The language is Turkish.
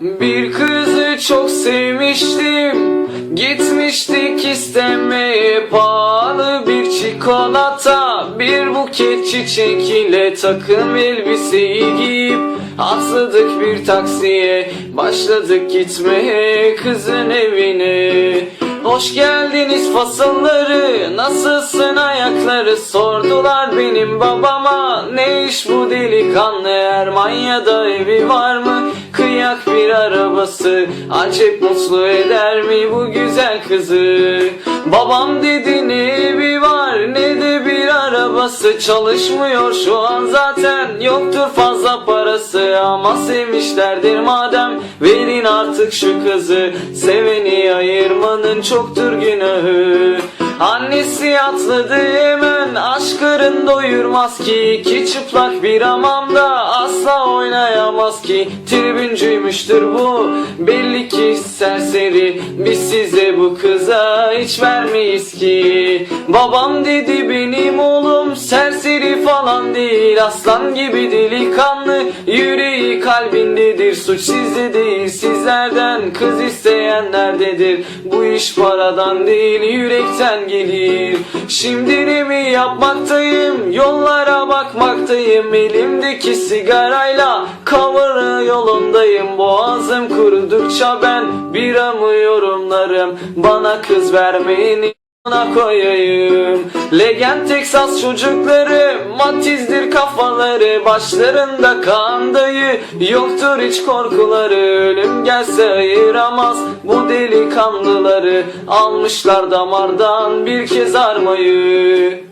Bir kızı çok sevmiştim. Gitmiştik istemeye pahalı bir çikolata. Bir buket çiçek ile takım elbiseyi giyip Atladık bir taksiye. Başladık gitmeye kızın evine Hoş geldiniz fasılları Nasılsın ayakları? Sordular benim babama Ne iş bu delikanlı? Ermanya'da evi var mı? Kıyak bir arabası Acep mutlu eder mi bu güzel kızı? Babam dedi ne evi var Ne de bir arabası? Çalışmıyor şu an zaten Yoktur fazla parası. Ama sevmişlerdir madem Verin artık şu kızı. Seveni ayırmanın çoktur günahı. Annesi atladı hemen Aşkların doyurmaz ki İki çıplak bir hamamda Asla oynayamaz ki. Tribüncüymüştür bu Belli ki serseri. Biz size bu kıza hiç vermeyiz ki. Babam dedi benim oğlum Serseri falan değil. Aslan gibi delikanlı Yüreği kalbindedir. Suç sizde değil sizlerden Kız isteyenlerdedir Bu iş paradan değil yürekten gelir. Şimdi ne mi yapmaktayım Yollara bakmaktayım. Elimdeki sigarayla Cover yolundayım. Boğazım kurudukça ben Biramı yorumlarım Bana kız vermeyin ona koyayım. Legend Texas çocukları Matizdir kafaları. Başlarında kan dayı Yoktur hiç korkuları. Ölüm gelse ayıramaz Bu delikanlıları. Almışlar damardan bir kez armayı